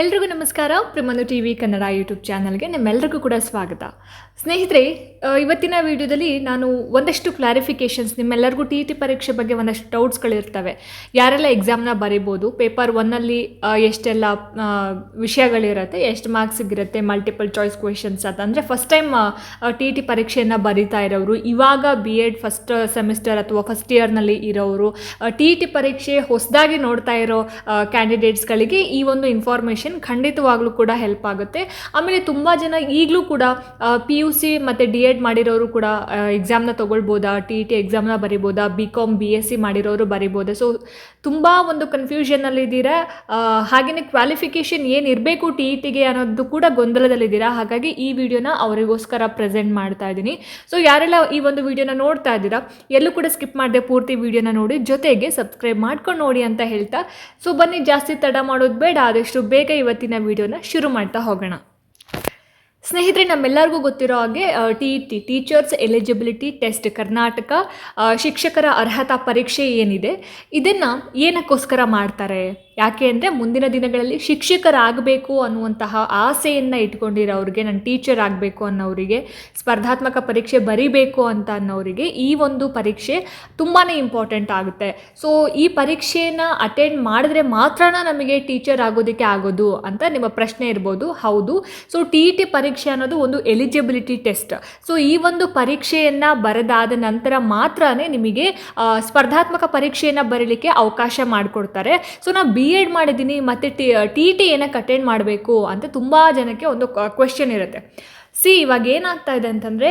ಎಲ್ರಿಗೂ ನಮಸ್ಕಾರ. ಪ್ರಮನು ಟಿ ವಿ ಕನ್ನಡ ಯೂಟ್ಯೂಬ್ ಚಾನಲ್ಗೆ ನಿಮ್ಮೆಲ್ಲರಿಗೂ ಕೂಡ ಸ್ವಾಗತ. ಸ್ನೇಹಿತರೆ ಇವತ್ತಿನ ವಿಡಿಯೋದಲ್ಲಿ ನಾನು ಒಂದಷ್ಟು ಕ್ಲಾರಿಫಿಕೇಷನ್ಸ್ ನಿಮ್ಮೆಲ್ಲರಿಗೂ ಟಿ ಟಿ ಪರೀಕ್ಷೆ ಬಗ್ಗೆ ಒಂದಷ್ಟು ಡೌಟ್ಸ್ಗಳಿರ್ತವೆ ಯಾರೆಲ್ಲ ಎಕ್ಸಾಮ್ನ ಬರೀಬೋದು ಪೇಪರ್ ಒನ್ನಲ್ಲಿ ಎಷ್ಟೆಲ್ಲ ವಿಷಯಗಳಿರುತ್ತೆ, ಎಷ್ಟು ಮಾರ್ಕ್ಸ್ ಸಿಗಿರುತ್ತೆ ಮಲ್ಟಿಪಲ್ ಚಾಯ್ಸ್ ಕ್ವೆಶನ್ಸ್ ಅಂತ. ಅಂದರೆ ಫಸ್ಟ್ ಟೈಮ್ ಟಿ ಟಿ ಪರೀಕ್ಷೆಯನ್ನು ಬರೀತಾ ಇರೋರು ಇವಾಗ ಬಿ ಎಡ್ ಫಸ್ಟ್ ಸೆಮಿಸ್ಟರ್ ಅಥವಾ ಫಸ್ಟ್ ಇಯರ್ನಲ್ಲಿ ಇರೋರು ಟಿ ಟಿ ಪರೀಕ್ಷೆ ಹೊಸದಾಗಿ ನೋಡ್ತಾ ಇರೋ ಕ್ಯಾಂಡಿಡೇಟ್ಸ್ಗಳಿಗೆ ಈ ಒಂದು ಇನ್ಫಾರ್ಮೇಷನ್ ಖಂಡಿತವಾಗ್ಲೂ ಕೂಡ ಹೆಲ್ಪ್ ಆಗುತ್ತೆ. ಆಮೇಲೆ ತುಂಬ ಜನ ಈಗಲೂ ಕೂಡ ಪಿ ಯು ಸಿ ಮತ್ತು ಡಿ ಎಡ್ ಮಾಡಿರೋರು ಕೂಡ ಎಕ್ಸಾಮ್ನ ತೊಗೊಳ್ಬೋದಾ ಟಿ ಟಿ ಎಕ್ಸಾಮ್ನ ಬರಿಬೋದಾ B Com B S C ಮಾಡಿರೋರು ಬರಿಬೋದಾ. ಸೊ ತುಂಬ ಒಂದು ಕನ್ಫ್ಯೂಷನಲ್ಲಿದ್ದೀರಾ ಹಾಗೆಯೇ ಕ್ವಾಲಿಫಿಕೇಷನ್ ಏನು ಇರಬೇಕು ಟಿ ಇ ಟಿಗೆ ಅನ್ನೋದು ಕೂಡ ಗೊಂದಲದಲ್ಲಿದ್ದೀರಾ ಹಾಗಾಗಿ ಈ ವಿಡಿಯೋನ ಅವರಿಗೋಸ್ಕರ ಪ್ರೆಸೆಂಟ್ ಮಾಡ್ತಾ ಇದ್ದೀನಿ. ಸೊ ಯಾರೆಲ್ಲ ಈ ಒಂದು ವಿಡಿಯೋನ ನೋಡ್ತಾ ಇದ್ದೀರಾ, ಎಲ್ಲೂ ಕೂಡ ಸ್ಕಿಪ್ ಮಾಡದೆ ಪೂರ್ತಿ ವಿಡಿಯೋನ ನೋಡಿ, ಜೊತೆಗೆ ಸಬ್ಸ್ಕ್ರೈಬ್ ಮಾಡ್ಕೊಂಡು ನೋಡಿ ಅಂತ ಹೇಳ್ತಾ. ಸೊ ಬನ್ನಿ, ಜಾಸ್ತಿ ತಡ ಮಾಡೋದು ಬೇಡ, ಆದಷ್ಟು ಬೇಗ ಇವತ್ತಿನ ವಿಡಿಯೋನ ಶುರು ಮಾಡ್ತಾ ಹೋಗೋಣ. ಸ್ನೇಹಿತರೆ, ನಮ್ಮೆಲ್ಲರಿಗೂ ಗೊತ್ತಿರೋ ಹಾಗೆ T T teachers eligibility test Karnataka ಶಿಕ್ಷಕರ ಅರ್ಹತಾ ಪರೀಕ್ಷೆ ಏನಿದೆ, ಇದನ್ನು ಏನಕ್ಕೋಸ್ಕರ ಮಾಡ್ತಾರೆ? ಯಾಕೆ ಅಂದರೆ ಮುಂದಿನ ದಿನಗಳಲ್ಲಿ ಶಿಕ್ಷಕರಾಗಬೇಕು ಅನ್ನುವಂತಹ ಆಸೆಯನ್ನು ಇಟ್ಕೊಂಡಿರೋರಿಗೆ ನಾನು ಟೀಚರ್ ಆಗಬೇಕು ಅನ್ನೋರಿಗೆ ಸ್ಪರ್ಧಾತ್ಮಕ ಪರೀಕ್ಷೆ ಬರೀಬೇಕು ಅಂತ ಅನ್ನೋರಿಗೆ ಈ ಒಂದು ಪರೀಕ್ಷೆ ತುಂಬಾ ಇಂಪಾರ್ಟೆಂಟ್ ಆಗುತ್ತೆ. ಸೊ ಈ ಪರೀಕ್ಷೆನ ಅಟೆಂಡ್ ಮಾಡಿದ್ರೆ ಮಾತ್ರ ನಮಗೆ ಟೀಚರ್ ಆಗೋದಕ್ಕೆ ಆಗೋದು ಅಂತ ನಿಮ್ಮ ಪ್ರಶ್ನೆ ಇರ್ಬೋದು. ಹೌದು. ಸೊ ಟಿ ಇ ಟಿ ಅನ್ನೋದು ಒಂದು ಎಲಿಜಿಬಿಲಿಟಿ ಟೆಸ್ಟ್ ಸೊ ಈ ಒಂದು ಪರೀಕ್ಷೆಯನ್ನು ಬರೆದಾದ ನಂತರ ಮಾತ್ರನೇ ನಿಮಗೆ ಸ್ಪರ್ಧಾತ್ಮಕ ಪರೀಕ್ಷೆಯನ್ನು ಬರೀಲಿಕ್ಕೆ ಅವಕಾಶ ಮಾಡಿಕೊಡ್ತಾರೆ. ಸೊ ನಾನು ಬಿ ಎಡ್ ಮಾಡಿದ್ದೀನಿ, ಮತ್ತು ಟಿ ಟಿ ಟಿ ಏನಕ್ಕೆ ಅಟೆಂಡ್ ಮಾಡಬೇಕು ಅಂತ ತುಂಬ ಜನಕ್ಕೆ ಒಂದು ಕ್ವೆಶನ್ ಇರುತ್ತೆ. ಸಿ, ಇವಾಗ ಏನಾಗ್ತಾ ಇದೆ ಅಂತಂದರೆ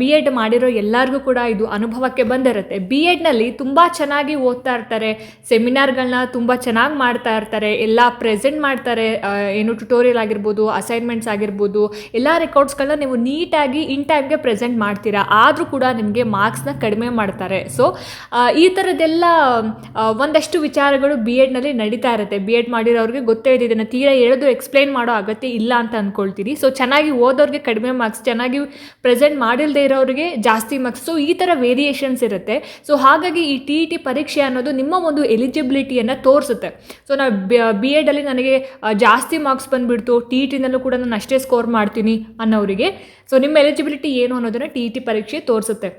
ಬಿ ಎಡ್ ಮಾಡಿರೋ ಎಲ್ಲರಿಗೂ ಕೂಡ ಇದು ಅನುಭವಕ್ಕೆ ಬಂದಿರುತ್ತೆ. ಬಿ ಎಡ್ನಲ್ಲಿ ತುಂಬ ಚೆನ್ನಾಗಿ ಓದ್ತಾ ಇರ್ತಾರೆ ಸೆಮಿನಾರ್ಗಳನ್ನ ತುಂಬ ಚೆನ್ನಾಗಿ ಮಾಡ್ತಾ ಇರ್ತಾರೆ, ಎಲ್ಲ ಪ್ರೆಸೆಂಟ್ ಮಾಡ್ತಾರೆ ಏನು ಟ್ಯುಟೋರಿಯಲ್ ಆಗಿರ್ಬೋದು, ಅಸೈನ್ಮೆಂಟ್ಸ್ ಆಗಿರ್ಬೋದು, ಎಲ್ಲ ರೆಕಾರ್ಡ್ಸ್ಗಳನ್ನ ನೀವು ನೀಟಾಗಿ ಇನ್ ಟೈಮ್ಗೆ ಪ್ರೆಸೆಂಟ್ ಮಾಡ್ತೀರಾ, ಆದರೂ ಕೂಡ ನಿಮಗೆ ಮಾರ್ಕ್ಸ್ನ ಕಡಿಮೆ ಮಾಡ್ತಾರೆ. ಸೊ ಈ ಥರದ್ದೆಲ್ಲ ಒಂದಷ್ಟು ವಿಚಾರಗಳು ಬಿ ಎಡ್ನಲ್ಲಿ ನಡೀತಾ ಇರುತ್ತೆ. ಬಿ ಎಡ್ ಮಾಡಿರೋರಿಗೆ ಗೊತ್ತೇ ಇದೆ, ಇದನ್ನು ತೀರಾ ಎಳೆದು ಎಕ್ಸ್ಪ್ಲೈನ್ ಮಾಡೋ ಅಗತ್ಯ ಇಲ್ಲ ಅಂತ ಅಂದ್ಕೊಳ್ತೀರಿ ಸೊ, ಚೆನ್ನಾಗಿ ಓದೋರಿಗೆ ಕಡಿಮೆ ಮಾರ್ಕ್ಸ್ ಚೆನ್ನಾಗಿ ಪ್ರೆಸೆಂಟ್ ಮಾಡಿಲ್ಲದೆ ಇರೋರಿಗೆ ಜಾಸ್ತಿ ಮಾರ್ಕ್ಸ್ ಸೊ ಈ ಥರ ವೇರಿಯೇಷನ್ಸ್ ಇರುತ್ತೆ. ಸೊ ಹಾಗಾಗಿ ಈ ಟಿ ಇ ಟಿ ಪರೀಕ್ಷೆ ಅನ್ನೋದು ನಿಮ್ಮ ಒಂದು ಎಲಿಜಿಬಿಲಿಟಿಯನ್ನು ತೋರಿಸುತ್ತೆ. ಸೊ ನಾವು ಬಿ ಎಡಲ್ಲಿ ನನಗೆ ಜಾಸ್ತಿ ಮಾರ್ಕ್ಸ್ ಬಂದುಬಿಡ್ತು. ಟಿ ಇ ಟಿನಲ್ಲೂ ಕೂಡ ನಾನು ಅಷ್ಟೇ ಸ್ಕೋರ್ ಮಾಡ್ತೀನಿ ಅನ್ನೋರಿಗೆ ಸೊ ನಿಮ್ಮ ಎಲಿಜಿಬಿಲಿಟಿ ಏನು ಅನ್ನೋದನ್ನು ಟಿ ಇ ಟಿ ಪರೀಕ್ಷೆ ತೋರಿಸುತ್ತೆ.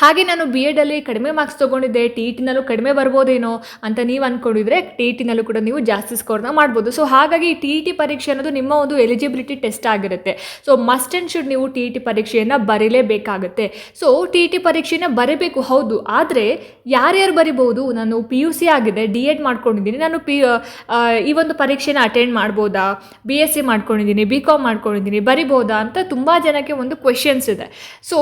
ಹಾಗೆ ನಾನು ಬಿ ಎಡಲ್ಲಿ ಕಡಿಮೆ ಮಾರ್ಕ್ಸ್ ತೊಗೊಂಡಿದ್ದೆ ಟಿ ಇ ಟಿನಲ್ಲೂ ಕಡಿಮೆ ಬರ್ಬೋದೇನೋ ಅಂತ ನೀವು ಅಂದ್ಕೊಂಡಿದ್ರೆ ಟಿ ಟಿನಲ್ಲೂ ಕೂಡ ನೀವು ಜಾಸ್ತಿ ಸ್ಕೋರ್ನ ಮಾಡ್ಬೋದು. ಸೊ ಹಾಗಾಗಿ ಟಿ ಇ ಟಿ ಪರೀಕ್ಷೆ ಅನ್ನೋದು ನಿಮ್ಮ ಒಂದು ಎಲಿಜಿಬಿಲಿಟಿ ಟೆಸ್ಟ್ ಆಗಿರುತ್ತೆ. ಸೊ ಮಸ್ಟ್ ಆ್ಯಂಡ್ ಶುಡ್ ನೀವು ಟಿ ಇ ಟಿ ಪರೀಕ್ಷೆಯನ್ನು ಬರೀಲೇಬೇಕಾಗುತ್ತೆ. ಸೊ ಟಿ ಇ ಟಿ ಪರೀಕ್ಷೆನ ಬರೀಬೇಕು, ಹೌದು. ಆದರೆ ಯಾರ್ಯಾರು ಬರಿಬೋದು ನಾನು ಪಿ ಯು ಸಿ ಆಗಿದೆ ಡಿ ಎಡ್ ಮಾಡ್ಕೊಂಡಿದ್ದೀನಿ. ನಾನು ಪಿ ಈ ಒಂದು ಪರೀಕ್ಷೆನ ಅಟೆಂಡ್ ಮಾಡ್ಬೋದಾ? ಬಿ ಎಸ್ ಸಿ ಮಾಡ್ಕೊಂಡಿದ್ದೀನಿ ಬಿ ಕಾಮ್ ಮಾಡ್ಕೊಂಡಿದ್ದೀನಿ, ಬರಿಬೋದಾ ಅಂತ ತುಂಬ ಜನಕ್ಕೆ ಒಂದು ಕ್ವೆಶನ್ಸ್ ಇದೆ. ಸೊ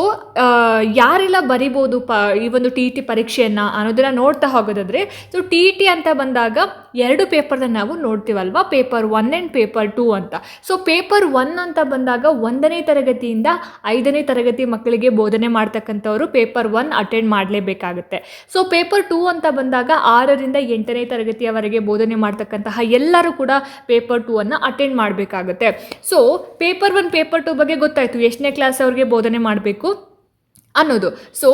ಯಾರೆಲ್ಲ ಬರಿಬೋದು ಪ, ಈ ಒಂದು ಟಿ ಇ ಟಿ ಪರೀಕ್ಷೆಯನ್ನು ಅನ್ನೋದನ್ನ ನೋಡ್ತಾ ಹೋಗೋದಾದ್ರೆ ಸೊ ಟಿ ಟಿ ಅಂತ ಬಂದಾಗ ಎರಡು ಪೇಪರ್ನ ನಾವು ನೋಡ್ತೀವಲ್ವ? Paper one and paper two ಅಂತ. ಸೊ ಪೇಪರ್ ಒನ್ ಅಂತ ಬಂದಾಗ ಒಂದನೇ ತರಗತಿಯಿಂದ ಐದನೇ ತರಗತಿ ಮಕ್ಕಳಿಗೆ ಬೋಧನೆ ಮಾಡ್ತಕ್ಕಂಥವ್ರು ಪೇಪರ್ ಒನ್ ಅಟೆಂಡ್ ಮಾಡಲೇಬೇಕಾಗುತ್ತೆ. ಸೊ ಪೇಪರ್ ಟೂ ಅಂತ ಬಂದಾಗ ಆರರಿಂದ ಎಂಟನೇ ತರಗತಿಯವರೆಗೆ ಬೋಧನೆ ಮಾಡ್ತಕ್ಕಂತಹ ಎಲ್ಲರೂ ಕೂಡ ಪೇಪರ್ ಟೂ ಅನ್ನು ಅಟೆಂಡ್ ಮಾಡಬೇಕಾಗುತ್ತೆ. So paper one, paper two ಬಗ್ಗೆ ಗೊತ್ತಾಯಿತು. ಎಷ್ಟನೇ ಕ್ಲಾಸ್ ಅವ್ರಿಗೆ ಬೋಧನೆ ಮಾಡಬೇಕು? ಅನ್ನೋದು. ಸೊ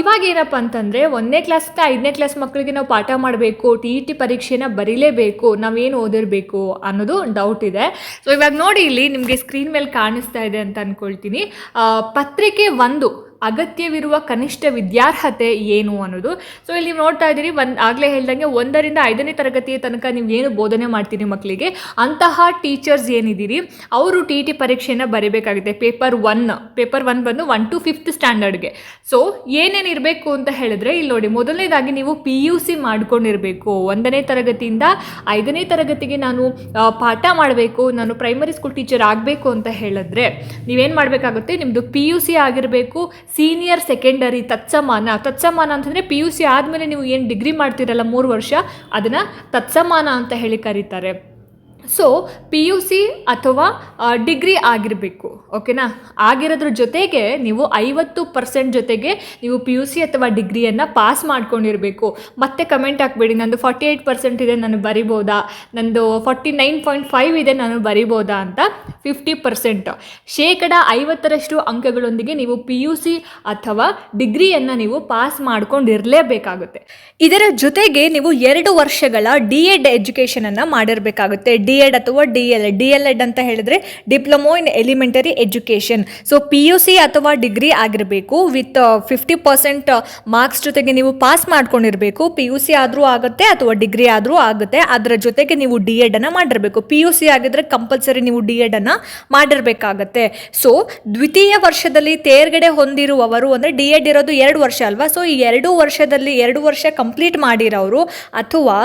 ಇವಾಗ ಏನಪ್ಪ ಅಂತಂದರೆ ಒಂದನೇ ಕ್ಲಾಸಿಂದ ಐದನೇ ಕ್ಲಾಸ್ ಮಕ್ಕಳಿಗೆ ನಾವು ಪಾಠ ಮಾಡಬೇಕು ಟಿ ಇ ಟಿ ಪರೀಕ್ಷೆನ ಬರೀಲೇಬೇಕು, ನಾವೇನು ಓದಿರಬೇಕು ಅನ್ನೋದು ಡೌಟ್ ಇದೆ. ಸೊ ಇವಾಗ ನೋಡಿ ಇಲ್ಲಿ ನಿಮಗೆ ಸ್ಕ್ರೀನ್ ಮೇಲೆ ಕಾಣಿಸ್ತಾ ಇದೆ ಅಂತ ಅಂದ್ಕೊಳ್ತೀನಿ ಪತ್ರಿಕೆ ಒಂದು ಅಗತ್ಯವಿರುವ ಕನಿಷ್ಠ ವಿದ್ಯಾರ್ಹತೆ ಏನು ಅನ್ನೋದು. ಸೊ ಇಲ್ಲಿ ನೀವು ನೋಡ್ತಾ ಇದ್ದೀರಿ, ಒಂದು ಆಗಲೇ ಹೇಳ್ದಂಗೆ ಒಂದರಿಂದ ಐದನೇ ತರಗತಿಯ ತನಕ ನೀವು ಏನು ಬೋಧನೆ ಮಾಡ್ತೀರಿ ಮಕ್ಕಳಿಗೆ ಅಂತಹ ಟೀಚರ್ಸ್ ಏನಿದ್ದೀರಿ? ಅವರು ಟಿ ಟಿ ಪರೀಕ್ಷೆನ ಬರೀಬೇಕಾಗುತ್ತೆ. ಪೇಪರ್ ಒನ್ ಪೇಪರ್ ಒನ್ ಬಂದು ಒನ್ ಟು ಫಿಫ್ತ್ ಸ್ಟ್ಯಾಂಡರ್ಡ್ಗೆ. ಸೊ ಏನೇನು ಇರಬೇಕು ಅಂತ ಹೇಳಿದ್ರೆ, ಇಲ್ಲಿ ನೋಡಿ ಮೊದಲನೇದಾಗಿ ನೀವು ಪಿ ಯು ಸಿ ಮಾಡ್ಕೊಂಡಿರಬೇಕು. ಒಂದನೇ ತರಗತಿಯಿಂದ ಐದನೇ ತರಗತಿಗೆ ನಾನು ಪಾಠ ಮಾಡಬೇಕು, ನಾನು ಪ್ರೈಮರಿ ಸ್ಕೂಲ್ ಟೀಚರ್ ಆಗಬೇಕು ಅಂತ ಹೇಳಿದ್ರೆ, ನೀವೇನು ಮಾಡಬೇಕಾಗುತ್ತೆ? ನಿಮ್ಮದು ಪಿ ಯು ಸಿ ಆಗಿರಬೇಕು ಸೀನಿಯರ್ ಸೆಕೆಂಡರಿ ತತ್ಸಮಾನ. ತತ್ಸಮಾನ ಅಂತಂದರೆ ಪಿ ಯು ಸಿ ಆದಮೇಲೆ ನೀವು ಏನು ಡಿಗ್ರಿ ಮಾಡ್ತೀರಲ್ಲ ಮೂರು ವರ್ಷ, ಅದನ್ನು ತತ್ಸಮಾನ ಅಂತ ಹೇಳಿ ಕರೀತಾರೆ. ಸೊ ಪಿ ಯು ಸಿ ಅಥವಾ ಡಿಗ್ರಿ ಆಗಿರಬೇಕು ಓಕೆನಾ ಆಗಿರೋದ್ರ ಜೊತೆಗೆ ನೀವು ಐವತ್ತು ಪರ್ಸೆಂಟ್ ಜೊತೆಗೆ ನೀವು ಪಿ ಯು ಸಿ ಅಥವಾ ಡಿಗ್ರಿಯನ್ನು ಪಾಸ್ ಮಾಡ್ಕೊಂಡಿರಬೇಕು. ಮತ್ತೆ ಕಮೆಂಟ್ ಹಾಕ್ಬೇಡಿ, ನಂದು ಫಾರ್ಟಿ ಏಯ್ಟ್ ಪರ್ಸೆಂಟ್ ಇದೆ, ನಾನು ಬರಿಬೋದಾ? ನಂದು ಫಾರ್ಟಿ ನೈನ್ ಪಾಯಿಂಟ್ ಫೈವ್ ಇದೆ, ನಾನು ಬರಿಬೋದಾ ಅಂತ? ಫಿಫ್ಟಿ ಪರ್ಸೆಂಟ್ ಶೇಕಡ ಐವತ್ತರಷ್ಟು ಅಂಕಗಳೊಂದಿಗೆ ನೀವು ಪಿ ಯು ಸಿ ಅಥವಾ ಡಿಗ್ರಿಯನ್ನು ನೀವು ಪಾಸ್ ಮಾಡ್ಕೊಂಡಿರಲೇಬೇಕಾಗುತ್ತೆ. ಇದರ ಜೊತೆಗೆ ನೀವು ಎರಡು ವರ್ಷಗಳ ಡಿ ಎಡ್ ಎಜುಕೇಷನನ್ನು ಮಾಡಿರಬೇಕಾಗುತ್ತೆ. ಡಿ ಎಡ್ ಅಥವಾ D L D L Ed ಅಂತ ಹೇಳಿದ್ರೆ diploma in elementary education so P U C ಅಥವಾ ಡಿಗ್ರಿ ಆಗಿರಬೇಕು. ವಿತ್ ಫಿಫ್ಟಿ ಪರ್ಸೆಂಟ್ ಮಾರ್ಕ್ಸ್ ಜೊತೆಗೆ ನೀವು ಪಾಸ್ ಮಾಡ್ಕೊಂಡಿರಬೇಕು. ಪಿ ಯು ಸಿ ಆದರೂ ಆಗುತ್ತೆ ಅಥವಾ ಡಿಗ್ರಿ ಆದರೂ ಆಗುತ್ತೆ. ಅದರ ಜೊತೆಗೆ ನೀವು ಡಿ ಎಡ್ ಅನ್ನು ಮಾಡಿರಬೇಕು. ಪಿ ಯು ಸಿ ಆಗಿದ್ರೆ ಕಂಪಲ್ಸರಿ ನೀವು ಡಿ ಎಡ್ ಅನ್ನು ಮಾಡಿರಬೇಕಾಗತ್ತೆ. ಸೊ ದ್ವಿತೀಯ ವರ್ಷದಲ್ಲಿ ತೇರ್ಗಡೆ ಹೊಂದಿರುವವರು ಅಂದರೆ ಡಿ ಎಡ್ ಇರೋದು ಎರಡು ವರ್ಷ ಅಲ್ವಾ? ಸೊ ಈ ಎರಡು ವರ್ಷದಲ್ಲಿ ಎರಡು ವರ್ಷ ಕಂಪ್ಲೀಟ್ ಮಾಡಿರೋರು ಅಥವಾ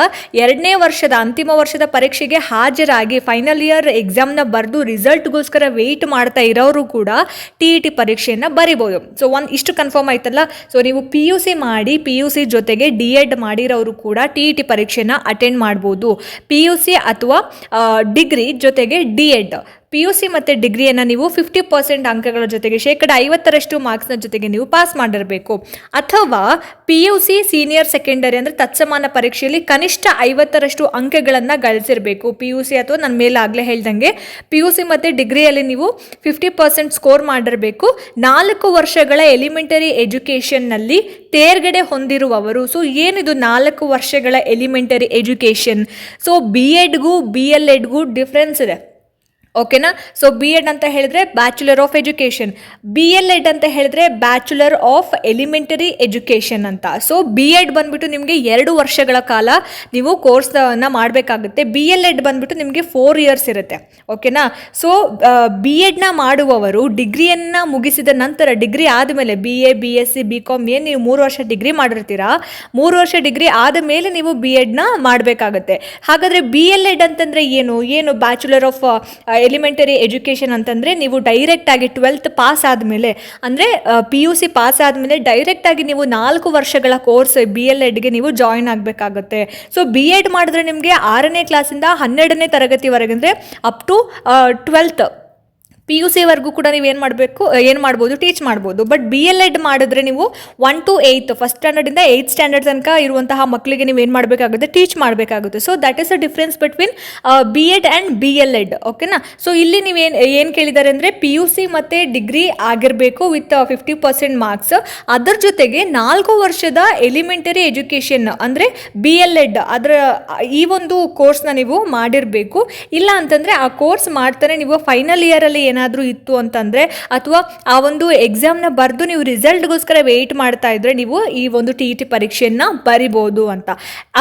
ಎರಡನೇ ವರ್ಷದ ಅಂತಿಮ ವರ್ಷದ ಪರೀಕ್ಷೆಗೆ ಹಾಜರಾಗಿ ಫೈನಲ್ ಇಯರ್ ಎಕ್ಸಾಮ್ನ ಬರೆದು ರಿಸಲ್ಟ್ಗೋಸ್ಕರ ವೆಯ್ಟ್ ಮಾಡ್ತಾ ಇರೋರು ಕೂಡ ಟಿ ಇ ಟಿ ಪರೀಕ್ಷೆಯನ್ನು ಬರಿಬೋದು. ಸೊ ಒಂದು ಇಷ್ಟು ಕನ್ಫರ್ಮ್ ಆಯ್ತಲ್ಲ? ಸೊ ನೀವು ಪಿ ಯು ಸಿ ಮಾಡಿ ಪಿ ಯು ಸಿ ಜೊತೆಗೆ ಡಿ ಎಡ್ ಮಾಡಿರೋರು ಕೂಡ ಟಿ ಇ ಟಿ ಪರೀಕ್ಷೆನ ಅಟೆಂಡ್ ಮಾಡ್ಬೋದು. ಪಿ ಯು ಸಿ ಅಥವಾ ಡಿಗ್ರಿ ಜೊತೆಗೆ D Ed P U C ಮತ್ತು ಡಿಗ್ರಿಯನ್ನು ನೀವು ಫಿಫ್ಟಿ ಪರ್ಸೆಂಟ್ ಅಂಕಗಳ ಜೊತೆಗೆ ಶೇಕಡ ಐವತ್ತರಷ್ಟು ಮಾರ್ಕ್ಸ್ನ ಜೊತೆಗೆ ನೀವು ಪಾಸ್ ಮಾಡಿರಬೇಕು. ಅಥವಾ P U C senior secondary ಅಂದರೆ ತತ್ಸಮಾನ ಪರೀಕ್ಷೆಯಲ್ಲಿ ಕನಿಷ್ಠ ಐವತ್ತರಷ್ಟು ಅಂಕಗಳನ್ನು ಗಳಿಸಿರಬೇಕು. ಪಿ ಯು ಸಿ ಅಥವಾ ನನ್ನ ಮೇಲೆ ಆಗಲೇ ಹೇಳ್ದಂಗೆ ಪಿ ಯು ಸಿ ಮತ್ತು ಡಿಗ್ರಿಯಲ್ಲಿ ನೀವು ಫಿಫ್ಟಿ ಪರ್ಸೆಂಟ್ ಸ್ಕೋರ್ ಮಾಡಿರಬೇಕು. ನಾಲ್ಕು ವರ್ಷಗಳ ಎಲಿಮೆಂಟರಿ ಎಜುಕೇಷನ್ನಲ್ಲಿ ತೇರ್ಗಡೆ ಹೊಂದಿರುವವರು. ಸೊ ಏನಿದು ನಾಲ್ಕು ವರ್ಷಗಳ ಎಲಿಮೆಂಟರಿ ಎಜುಕೇಷನ್ ಸೊ ಬಿ ಎಡ್ಗೂ ಬಿ ಎಲ್ ಎಡ್ಗೂ ಡಿಫ್ರೆನ್ಸ್ ಇದೆ. ಓಕೆನಾ ಸೊ ಬಿ ಎಡ್ ಅಂತ ಹೇಳಿದ್ರೆ bachelor of education B L Ed ಅಂತ ಹೇಳಿದ್ರೆ ಬ್ಯಾಚುಲರ್ ಆಫ್ ಎಲಿಮೆಂಟರಿ ಎಜುಕೇಷನ್ ಅಂತ. ಸೊ ಬಿ ಎಡ್ ಬಂದ್ಬಿಟ್ಟು ನಿಮಗೆ ಎರಡು ವರ್ಷಗಳ ಕಾಲ ನೀವು ಕೋರ್ಸ್ನ ಮಾಡಬೇಕಾಗುತ್ತೆ. ಬಿ ಎಲ್ ಎಡ್ ಬಂದ್ಬಿಟ್ಟು ನಿಮಗೆ ಫೋರ್ ಇಯರ್ಸ್ ಇರುತ್ತೆ. ಓಕೆನಾ ಸೊ ಬಿ ಎಡ್ನ ಮಾಡುವವರು ಡಿಗ್ರಿಯನ್ನು ಮುಗಿಸಿದ ನಂತರ ಡಿಗ್ರಿ ಆದಮೇಲೆ B A B S C B Com ಏನು ನೀವು ಮೂರು ವರ್ಷ ಡಿಗ್ರಿ ಮಾಡಿರ್ತೀರಾ, ಮೂರು ವರ್ಷ ಡಿಗ್ರಿ ಆದ ಮೇಲೆ ನೀವು ಬಿ ಎಡ್ನ ಮಾಡಬೇಕಾಗುತ್ತೆ. ಹಾಗಾದರೆ ಬಿ ಎಲ್ ಎಡ್ ಅಂತಂದರೆ ಏನು? ಏನು ಬ್ಯಾಚುಲರ್ ಆಫ್ ಎಲಿಮೆಂಟರಿ ಎಜುಕೇಷನ್ ಅಂತಂದರೆ ನೀವು ಡೈರೆಕ್ಟಾಗಿ ಟ್ವೆಲ್ತ್ ಪಾಸ್ ಆದಮೇಲೆ, ಅಂದರೆ ಪಿ ಯು ಸಿ ಪಾಸ್ ಆದಮೇಲೆ ಡೈರೆಕ್ಟಾಗಿ ನೀವು ನಾಲ್ಕು ವರ್ಷಗಳ ಕೋರ್ಸ್ ಬಿ ಎಲ್ ಎಡ್ಗೆ ನೀವು ಜಾಯಿನ್ ಆಗಬೇಕಾಗುತ್ತೆ. ಸೊ ಬಿ ಎಡ್ ಮಾಡಿದ್ರೆ ನಿಮಗೆ ಆರನೇ ಕ್ಲಾಸಿಂದ ಹನ್ನೆರಡನೇ ತರಗತಿವರೆಗೆ ಅಂದರೆ up to twelfth P U ಸಿವರೆಗೂ ಕೂಡ ನೀವು ಏನು ಮಾಡಬೇಕು ಏನು ಮಾಡ್ಬೋದು ಟೀಚ್ ಮಾಡ್ಬೋದು. ಬಟ್ ಬಿ ಎಲ್ ಎಡ್ ಮಾಡಿದ್ರೆ ನೀವು ಒನ್ ಟು ಏಯ್ತ್ ಫಸ್ಟ್ ಸ್ಟ್ಯಾಂಡರ್ಡಿಂದ ಏಯ್ತ್ ಸ್ಟ್ಯಾಂಡರ್ಡ್ ತನಕ ಇರುವಂತಹ ಮಕ್ಕಳಿಗೆ ನೀವು ಏನು ಮಾಡಬೇಕಾಗುತ್ತೆ ಟೀಚ್ ಮಾಡಬೇಕಾಗುತ್ತೆ. So that is a difference between B Ed and B L Ed ಓಕೆನಾ ಸೊ ಇಲ್ಲಿ ನೀವು ಏನು ಕೇಳಿದ್ದಾರೆ ಅಂದರೆ ಪಿ ಯು ಸಿ ಮತ್ತು ಡಿಗ್ರಿ ಆಗಿರಬೇಕು ವಿತ್ ಫಿಫ್ಟಿ ಪರ್ಸೆಂಟ್ ಮಾರ್ಕ್ಸ್ ಅದರ ಜೊತೆಗೆ ನಾಲ್ಕು ವರ್ಷದ ಎಲಿಮೆಂಟರಿ ಎಜುಕೇಷನ್ ಅಂದರೆ ಬಿ ಎಲ್ ಎಡ್ ಅದರ, ಈ ಒಂದು ಕೋರ್ಸ್ನ ನೀವು ಮಾಡಿರಬೇಕು. ಇಲ್ಲ ಅಂತಂದರೆ ಆ ಕೋರ್ಸ್ ಮಾಡ್ತಾನೆ ನೀವು ಫೈನಲ್ ಇಯರಲ್ಲಿ ಏನಾದರೂ ಇತ್ತು ಅಂತಂದರೆ ಅಥವಾ ಆ ಒಂದು ಎಕ್ಸಾಮ್ನ ಬರೆದು ನೀವು ರಿಸಲ್ಟ್ಗೋಸ್ಕರ ವೆಯ್ಟ್ ಮಾಡ್ತಾ ಇದ್ರೆ ನೀವು ಈ ಒಂದು ಟಿ ಇ ಟಿ ಪರೀಕ್ಷೆಯನ್ನು ಬರಿಬೋದು ಅಂತ.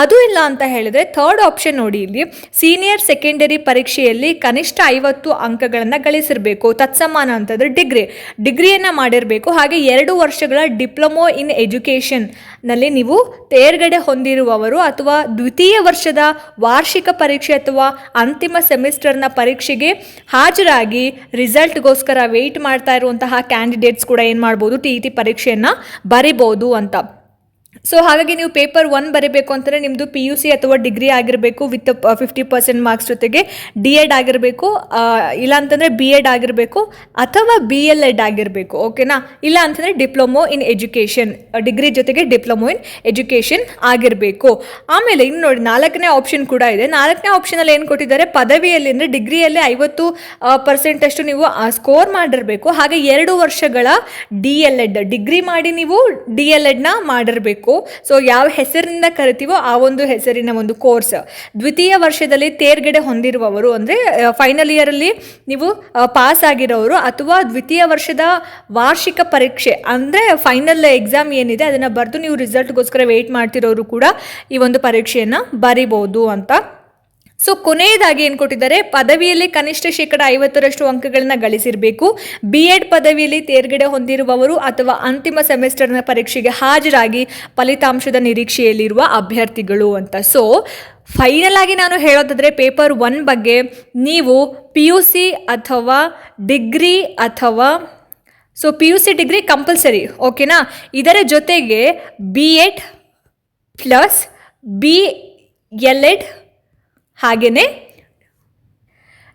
ಅದು ಇಲ್ಲ ಅಂತ ಹೇಳಿದ್ರೆ ಥರ್ಡ್ ಆಪ್ಷನ್ ನೋಡಿ ಇಲ್ಲಿ ಸೀನಿಯರ್ ಸೆಕೆಂಡರಿ ಪರೀಕ್ಷೆಯಲ್ಲಿ ಕನಿಷ್ಠ ಐವತ್ತು ಅಂಕಗಳನ್ನು ಗಳಿಸಿರಬೇಕು. ತತ್ಸಮಾನ ಅಂತಂದರೆ ಡಿಗ್ರಿ ಡಿಗ್ರಿಯನ್ನು ಮಾಡಿರಬೇಕು. ಹಾಗೆ ಎರಡು ವರ್ಷಗಳ ಡಿಪ್ಲೊಮೊ ಇನ್ ಎಜುಕೇಷನ್ನಲ್ಲಿ ನೀವು ತೇರ್ಗಡೆ ಹೊಂದಿರುವವರು ಅಥವಾ ದ್ವಿತೀಯ ವರ್ಷದ ವಾರ್ಷಿಕ ಪರೀಕ್ಷೆ ಅಥವಾ ಅಂತಿಮ ಸೆಮಿಸ್ಟರ್ನ ಪರೀಕ್ಷೆಗೆ ಹಾಜರಾಗಿ ರಿಸಲ್ಟ್ಗೋಸ್ಕರ ವೆಯ್ಟ್ ಮಾಡ್ತಾ ಇರುವಂತಹ ಕ್ಯಾಂಡಿಡೇಟ್ಸ್ ಕೂಡ ಏನು ಮಾಡ್ಬೋದು ಟಿ ಇ ಟಿ ಪರೀಕ್ಷೆಯನ್ನು ಬರಿಬೋದು ಅಂತ. ಸೊ ಹಾಗಾಗಿ ನೀವು ಪೇಪರ್ ಒನ್ ಬರೀಬೇಕು ಅಂತಂದರೆ ನಿಮ್ಮದು ಪಿ ಯು ಸಿ ಅಥವಾ ಡಿಗ್ರಿ ಆಗಿರಬೇಕು ವಿತ್ ಫಿಫ್ಟಿ ಪರ್ಸೆಂಟ್ ಮಾರ್ಕ್ಸ್ ಜೊತೆಗೆ ಡಿ ಎಡ್ ಆಗಿರಬೇಕು ಇಲ್ಲ ಅಂತಂದರೆ ಬಿ ಎಡ್ ಆಗಿರಬೇಕು ಅಥವಾ ಬಿ ಎಲ್ ಎಡ್ ಆಗಿರಬೇಕು ಓಕೆನಾ ಇಲ್ಲ ಅಂತಂದರೆ ಡಿಪ್ಲೊಮೊ ಇನ್ ಎಜುಕೇಷನ್ ಡಿಗ್ರಿ ಜೊತೆಗೆ ಡಿಪ್ಲೊಮೊ ಇನ್ ಎಜುಕೇಷನ್ ಆಗಿರಬೇಕು. ಆಮೇಲೆ ಇನ್ನು ನೋಡಿ ನಾಲ್ಕನೇ ಆಪ್ಷನ್ ಕೂಡ ಇದೆ. ನಾಲ್ಕನೇ ಆಪ್ಷನಲ್ಲಿ ಏನು ಕೊಟ್ಟಿದ್ದಾರೆ? ಪದವಿಯಲ್ಲಿ ಅಂದರೆ ಡಿಗ್ರಿಯಲ್ಲಿ ಐವತ್ತು ಪರ್ಸೆಂಟಷ್ಟು ನೀವು ಸ್ಕೋರ್ ಮಾಡಿರಬೇಕು. ಹಾಗೆ ಎರಡು ವರ್ಷಗಳ ಡಿ ಎಲ್ ಎಡ್ ಡಿಗ್ರಿ ಮಾಡಿ ನೀವು ಡಿ ಎಲ್ ಎಡ್ನ ಮಾಡಿರಬೇಕು. ಸೊ ಯಾವ ಹೆಸರಿನಿಂದ ಕರಿತೀವೋ ಆ ಒಂದು ಹೆಸರಿನ ಒಂದು ಕೋರ್ಸ್ ದ್ವಿತೀಯ ವರ್ಷದಲ್ಲಿ ತೇರ್ಗಡೆ ಹೊಂದಿರುವವರು ಅಂದರೆ ಫೈನಲ್ ಇಯರಲ್ಲಿ ನೀವು ಪಾಸ್ ಆಗಿರೋರು ಅಥವಾ ದ್ವಿತೀಯ ವರ್ಷದ ವಾರ್ಷಿಕ ಪರೀಕ್ಷೆ ಅಂದರೆ ಫೈನಲ್ ಎಕ್ಸಾಮ್ ಏನಿದೆ ಅದನ್ನು ಬರೆದು ನೀವು ರಿಸಲ್ಟ್ಗೋಸ್ಕರ ವೆಯ್ಟ್ ಮಾಡ್ತಿರೋರು ಕೂಡ ಈ ಒಂದು ಪರೀಕ್ಷೆಯನ್ನು ಬರಿಬೋದು ಅಂತ ಸೊ ಕೊನೆಯದಾಗಿ ಏನು ಕೊಟ್ಟಿದ್ದಾರೆ? ಪದವಿಯಲ್ಲಿ ಕನಿಷ್ಠ ಶೇಕಡ ಐವತ್ತರಷ್ಟು ಅಂಕಗಳನ್ನು ಗಳಿಸಿರಬೇಕು. ಬಿ ಎಡ್ ಪದವಿಯಲ್ಲಿ ತೇರ್ಗಡೆ ಹೊಂದಿರುವವರು ಅಥವಾ ಅಂತಿಮ ಸೆಮಿಸ್ಟರ್ನ ಪರೀಕ್ಷೆಗೆ ಹಾಜರಾಗಿ ಫಲಿತಾಂಶದ ನಿರೀಕ್ಷೆಯಲ್ಲಿರುವ ಅಭ್ಯರ್ಥಿಗಳು ಅಂತ. ಸೊ ಫೈನಲ್ ಆಗಿ ನಾನು ಹೇಳೋದಾದರೆ ಪೇಪರ್ ಒನ್ ಬಗ್ಗೆ ನೀವು ಪಿ ಯು ಸಿ ಅಥವಾ ಡಿಗ್ರಿ ಅಥವಾ so P U C degree compulsory, ಓಕೆನಾ? ಇದರ ಜೊತೆಗೆ B Ed plus B L Ed ಹಾಗೆಯೇ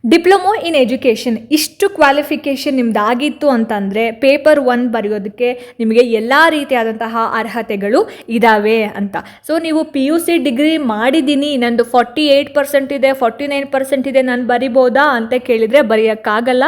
ಡಿಪ್ಲೊಮೊ ಇನ್ ಎಜುಕೇಷನ್, ಇಷ್ಟು ಕ್ವಾಲಿಫಿಕೇಷನ್ ನಿಮ್ದು ಆಗಿತ್ತು ಅಂತಂದರೆ ಪೇಪರ್ ಒನ್ ಬರೆಯೋದಕ್ಕೆ ನಿಮಗೆ ಎಲ್ಲ ರೀತಿಯಾದಂತಹ ಅರ್ಹತೆಗಳು ಇದ್ದಾವೆ ಅಂತ. ಸೊ ನೀವು ಪಿ ಯು ಸಿ ಡಿಗ್ರಿ ಮಾಡಿದ್ದೀನಿ ನಂದು ಫಾರ್ಟಿ ಏಯ್ಟ್ ಪರ್ಸೆಂಟ್ ಇದೆ ಫಾರ್ಟಿ ನೈನ್ ಪರ್ಸೆಂಟ್ ಇದೆ, ನಾನು ಬರಿಬೋದಾ ಅಂತ ಕೇಳಿದರೆ ಬರೆಯೋಕ್ಕಾಗಲ್ಲ.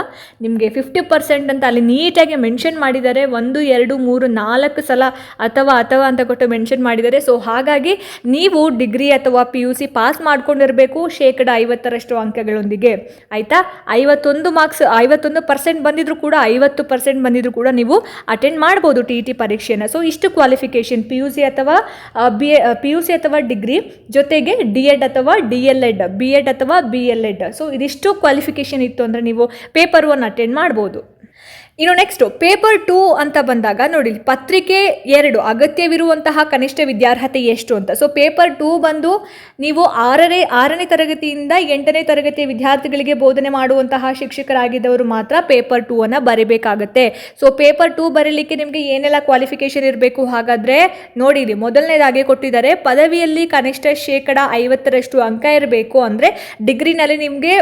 ನಿಮಗೆ ಫಿಫ್ಟಿ ಪರ್ಸೆಂಟ್ ಅಂತ ಅಲ್ಲಿ ನೀಟಾಗಿ ಮೆನ್ಷನ್ ಮಾಡಿದ್ದಾರೆ, ಒಂದು, ಎರಡು, ಮೂರು, ನಾಲ್ಕು ಸಲ ಅಥವಾ ಅಥವಾ ಅಂತ ಕೊಟ್ಟು ಮೆನ್ಷನ್ ಮಾಡಿದ್ದಾರೆ. ಸೊ ಹಾಗಾಗಿ ನೀವು ಡಿಗ್ರಿ ಅಥವಾ ಪಿ ಯು ಸಿ ಪಾಸ್ ಮಾಡ್ಕೊಂಡಿರಬೇಕು, ಶೇಕಡ ಐವತ್ತರಷ್ಟು ಅಂಕಗಳೊಂದಿಗೆ. ಆಯಿತಾ? ಐವತ್ತೊಂದು ಮಾರ್ಕ್ಸ್ ಐವತ್ತೊಂದು ಪರ್ಸೆಂಟ್ ಬಂದಿದ್ರು ಕೂಡ ಐವತ್ತು ಪರ್ಸೆಂಟ್ ಬಂದಿದ್ರು ಕೂಡ ನೀವು ಅಟೆಂಡ್ ಮಾಡ್ಬೋದು ಟಿ ಇ ಟಿ ಪರೀಕ್ಷೆಯನ್ನು ಸೊ ಇಷ್ಟು ಕ್ವಾಲಿಫಿಕೇಷನ್ ಪಿ ಯು ಸಿ ಅಥವಾ B A P U C ಅಥವಾ ಡಿಗ್ರಿ ಜೊತೆಗೆ ಡಿ ಎಡ್ ಅಥವಾ D L Ed B Ed ಅಥವಾ ಬಿ ಎಲ್ ಎಡ್ ಸೊ ಇದಿಷ್ಟು ಕ್ವಾಲಿಫಿಕೇಷನ್ ಇತ್ತು ಅಂದರೆ ನೀವು ಪೇಪರ್ ಒನ್ ಅಟೆಂಡ್ ಮಾಡ್ಬೋದು. ಇನ್ನು ನೆಕ್ಸ್ಟು ಪೇಪರ್ ಟೂ ಅಂತ ಬಂದಾಗ ನೋಡಿ, ಪತ್ರಿಕೆ ಎರಡು, ಅಗತ್ಯವಿರುವಂತಹ ಕನಿಷ್ಠ ವಿದ್ಯಾರ್ಹತೆ ಎಷ್ಟು ಅಂತ. ಸೊ ಪೇಪರ್ ಟೂ ಬಂದು ನೀವು ಆರನೇ ಆರನೇ ತರಗತಿಯಿಂದ ಎಂಟನೇ ತರಗತಿಯ ವಿದ್ಯಾರ್ಥಿಗಳಿಗೆ ಬೋಧನೆ ಮಾಡುವಂತಹ ಶಿಕ್ಷಕರಾಗಿದ್ದವರು ಮಾತ್ರ ಪೇಪರ್ ಟೂ ಅನ್ನು ಬರೀಬೇಕಾಗತ್ತೆ. ಸೊ ಪೇಪರ್ ಟೂ ಬರೀಲಿಕ್ಕೆ ನಿಮಗೆ ಏನೆಲ್ಲ ಕ್ವಾಲಿಫಿಕೇಷನ್ ಇರಬೇಕು? ಹಾಗಾದರೆ ನೋಡಿರಿ ಮೊದಲನೇದಾಗಿ ಕೊಟ್ಟಿದ್ದಾರೆ, ಪದವಿಯಲ್ಲಿ ಕನಿಷ್ಠ ಶೇಕಡ ಐವತ್ತರಷ್ಟು ಅಂಕ ಇರಬೇಕು ಅಂದರೆ ಡಿಗ್ರಿನಲ್ಲಿ ನಿಮಗೆ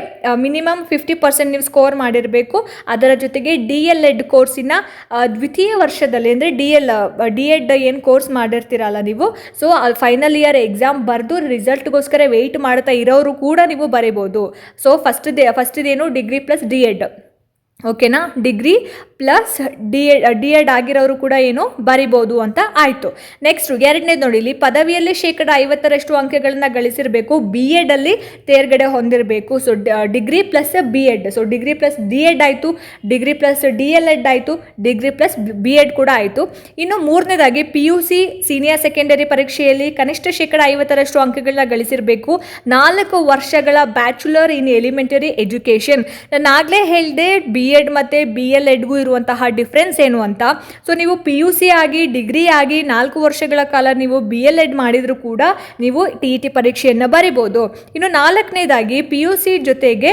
ಮಿನಿಮಮ್ ಫಿಫ್ಟಿ ಪರ್ಸೆಂಟ್ ನೀವು ಸ್ಕೋರ್ ಮಾಡಿರಬೇಕು. ಅದರ ಜೊತೆಗೆ ಡಿ ಎಲ್ ಎಡ್ ಕೋರ್ಸಿನ ದ್ವಿತೀಯ ವರ್ಷದಲ್ಲಿ, ಅಂದರೆ ಡಿ ಎಲ್ ಡಿ ಎಡ್ ಏನು ಕೋರ್ಸ್ ಮಾಡಿರ್ತೀರಲ್ಲ ನೀವು ಸೊ ಫೈನಲ್ ಇಯರ್ ಎಕ್ಸಾಮ್ ಬರೆದು ರಿಸಲ್ಟ್ಗೋಸ್ಕರ ವೆಯ್ಟ್ ಮಾಡ್ತಾ ಇರೋರು ಕೂಡ ನೀವು ಬರೀಬೋದು. ಸೊ ಫಸ್ಟ್ ದೇ ಫಸ್ಟಿದೇನು ಡಿಗ್ರಿ ಪ್ಲಸ್ ಡಿ ಎಡ್ ಓಕೆನಾ? Degree plus D Ed D Ed ಆಗಿರೋರು ಕೂಡ ಏನು ಬರಿಬೋದು ಅಂತ ಆಯಿತು. ನೆಕ್ಸ್ಟು ಎರಡನೇದು ನೋಡಿ, ಇಲ್ಲಿ ಪದವಿಯಲ್ಲಿ ಶೇಕಡ ಐವತ್ತರಷ್ಟು ಅಂಕಗಳನ್ನು ಗಳಿಸಿರಬೇಕು ಬಿ ಎಡಲ್ಲಿ ತೇರ್ಗಡೆ ಹೊಂದಿರಬೇಕು. So degree plus B Ed so degree plus D Ed ಆಯಿತು, degree plus D L Ed ಆಯಿತು, ಡಿಗ್ರಿ ಪ್ಲಸ್ ಬಿ ಎಡ್ ಕೂಡ ಆಯಿತು. ಇನ್ನು ಮೂರನೇದಾಗಿ P U C senior secondary ಪರೀಕ್ಷೆಯಲ್ಲಿ ಕನಿಷ್ಠ ಶೇಕಡ ಐವತ್ತರಷ್ಟು ಅಂಕಗಳನ್ನ ಗಳಿಸಿರಬೇಕು. ನಾಲ್ಕು ವರ್ಷಗಳ ಬ್ಯಾಚುಲರ್ ಇನ್ ಎಲಿಮೆಂಟರಿ ಎಜುಕೇಷನ್. ನಾನು ಆಗಲೇ ಹೇಳಿದೆ ಬಿ ಎಡ್ ಮತ್ತು ಬಿ ಎಲ್ ಎಡ್ಗೂ ಇರುವಂತಹ ಡಿಫ್ರೆನ್ಸ್ ಏನು ಅಂತ? ಸೊ ನೀವು ಪಿ ಯು ಸಿ ಆಗಿ ಡಿಗ್ರಿ ಆಗಿ ನಾಲ್ಕು ವರ್ಷಗಳ ಕಾಲ ನೀವು ಬಿ ಎಲ್ ಎಡ್ ಮಾಡಿದರೂ ಕೂಡ ನೀವು ಟಿ ಇ ಟಿ ಪರೀಕ್ಷೆಯನ್ನು ಬರಿಬೋದು. ಇನ್ನು ನಾಲ್ಕನೇದಾಗಿ ಪಿ ಯು ಸಿ ಜೊತೆಗೆ